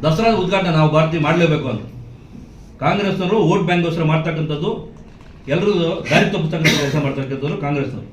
ದಸರಾ ಉದ್ಘಾಟನೆ ನಾವು ಭಾರತೀಯ ಮಾಡಲೇಬೇಕು ಅಂತ. ಕಾಂಗ್ರೆಸ್ನವರು ವೋಟ್ ಬ್ಯಾಂಕ್ಗೋಸ್ಕರ ಮಾಡ್ತಕ್ಕಂಥದ್ದು. ಎಲ್ಲರೂ ದಾರಿ ತಪ್ಪಿಸ್ತಕ್ಕಂಥ ಕೆಲಸ ಮಾಡ್ತಕ್ಕಂಥದ್ದು ಕಾಂಗ್ರೆಸ್ನವರು.